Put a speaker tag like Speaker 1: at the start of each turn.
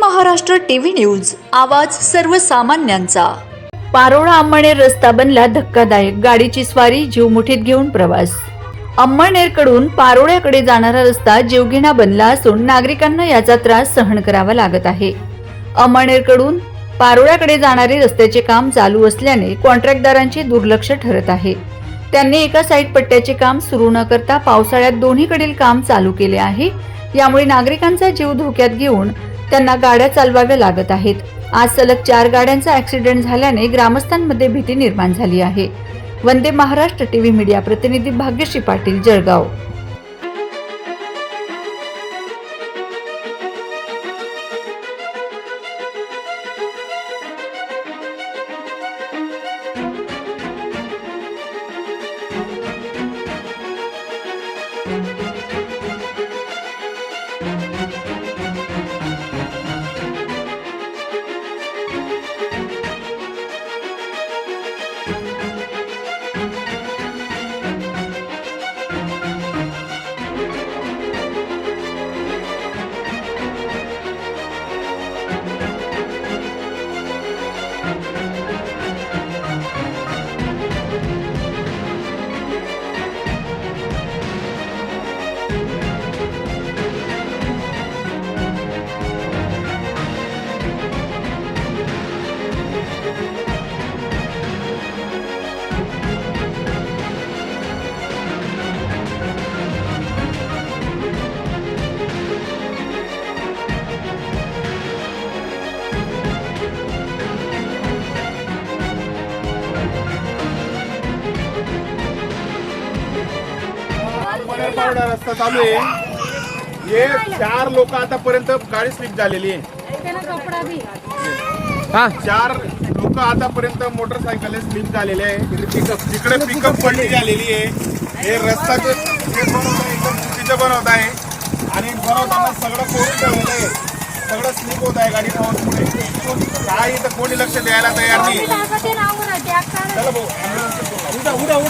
Speaker 1: Maharashtra TV news. आवाज सर्वसामान्यांचा.
Speaker 2: पारोळा अंमळनेर रस्ता बनला धक्कादायक. गाडीची स्वारी जीव मुठीत घेऊन प्रवास. अंमळनेरकडून पारोळ्याकडे जाणारा रस्ता जीवघेणा बनला असून नागरिकांना याचा त्रास सहन करावा लागत आहे. अंमळनेरकडून पारोळ्याकडे जाणारे रस्त्याचे काम चालू असल्याने कॉन्ट्रॅक्टदारांचे दुर्लक्ष ठरत आहे. त्यांनी एका साईड पट्ट्याचे काम सुरू न करता पावसाळ्यात दोन्हीकडील काम चालू केले आहे. यामुळे नागरिकांचा जीव धोक्यात घेऊन त्यांना गाड्या चालवाव्या लागत आहेत. आज सलग चार गाड्यांचा ऍक्सिडेंट झाल्याने ग्रामस्थांमध्ये भीती निर्माण झाली आहे. वंदे महाराष्ट्र टीव्ही मीडिया प्रतिनिधी भाग्यश्री पाटील जळगाव.
Speaker 3: अंबरनाथ पावडा रस्ता चालू आहे. हे चार लोक आतापर्यंत गाडी स्लिप झालेली आहे. चार लोक आतापर्यंत मोटरसायकल स्लिप झालेले आहे. तिकडे पिकअप पडली झालेली आहे. हे रस्ता जे एकदम चुकीचं बनवत आहे आणि बनवताना सगळं कोरून ठेवलेलं आहे सगळं स्लिप होत आहे गाडी काय इथं कोणी लक्ष द्यायला तयार नाही. चला भाऊ.